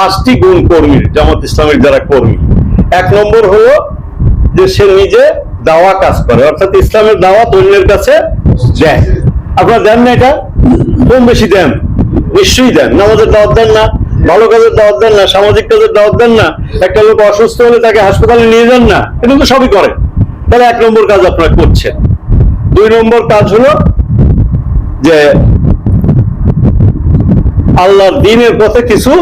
পাঁচটি গুণ কর্মীর জামাত ইসলামের যারা কর্মী। এক নম্বর হলো যে সে নিজে দাওয়া কাজ করে, অর্থাৎ ইসলামের দাওয়াত অন্যের কাছে দেয়। আপনারা দেন না এটা? কম বেশি দেন। নিশ্চয়ই দেন। নামাজের দাওয়াত দেন না, ভালো কাজের দাওয়াত দেন না, সামাজিক কাজের দাওয়াত দেন না, একটা লোক অসুস্থ হলে তাকে হাসপাতালে নিয়ে যান না, এটা তো সবই করেন তাহলে এক নম্বর কাজ আপনারা করছেন। দুই নম্বর কাজ হলো যে আল্লাহর দিনের পথে কিছু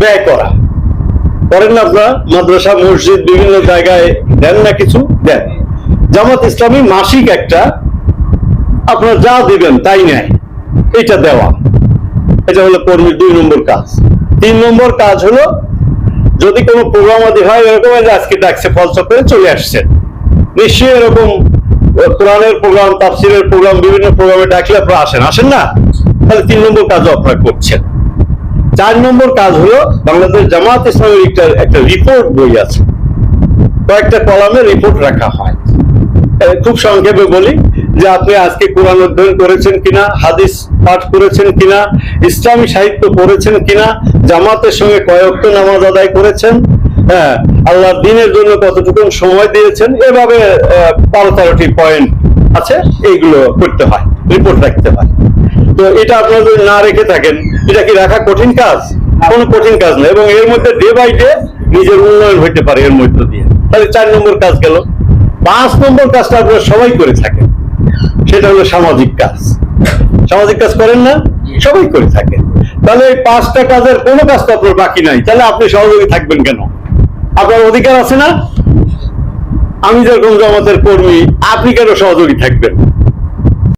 ব্যয় করা। করেন না আপনারা? মাদ্রাসা, মসজিদ, বিভিন্ন জায়গায় দেন না কিছু? দেন। জামাত ইসলামী মাসিক একটা, আপনারা যা দিবেন তাই নেয়। এটা দেওয়া। এটা হলো কর্মীর দুই নম্বর কাজ। তিন নম্বর কাজ হলো, যদি কোনো প্রোগ্রাম আদি হয়, এরকম আজকে ডাকছে ফলসা করে চলে আসছেন। নিশ্চয়ই এরকম কোরআনের প্রোগ্রাম তাফসিরের প্রোগ্রাম বিভিন্ন প্রোগ্রামে ডাকলে আপনারা আসেন। আসেন না? তাহলে তিন নম্বর কাজও আপনারা করছেন। চার নম্বর কাজ হলো বাংলাদেশ জামাত ইসলামের একটা একটা রিপোর্ট বই আছে। কয়েকটা কলামে রিপোর্ট রাখা হয়। খুব সংক্ষেপে বলি যে আপনি আজকে কোরআন অধ্যয়ন করেছেন কিনা, হাদিস পাঠ করেছেন কিনা, ইসলামী সাহিত্য পড়েছেন কিনা, জামাতের সঙ্গে কয়েকটা নামাজ আদায় করেছেন হ্যাঁ আল্লাহর দিনের জন্য কতটুকু সময় দিয়েছেন, এভাবে বারো তেরোটি পয়েন্ট আছে, এইগুলো করতে হয় রিপোর্ট রাখতে হয়। তো এটা আপনারা যদি না রেখে থাকেন এটা কি রাখা কঠিন কাজ? কোনো কঠিন কাজ না। এবং এর মধ্যে ডে বাই ডে নিজের উন্নয়ন হইতে পারে এর মধ্য দিয়ে। তাহলে চার নম্বর কাজ গেল। পাঁচ নম্বর কাজটা আপনারা সবাই করে থাকেন। সেটা হলো সামাজিক কাজ। সামাজিক কাজ করেন না? সবাই করে থাকেন। তাহলে এই পাঁচটা কাজের কোনো কাজ তো আপনার বাকি নাই। তাহলে আপনি সহযোগী থাকবেন কেন? আপনার অধিকার আছে না? আমি যেরকম জমাতের কর্মী, আপনি কেন সহযোগী থাকবেন?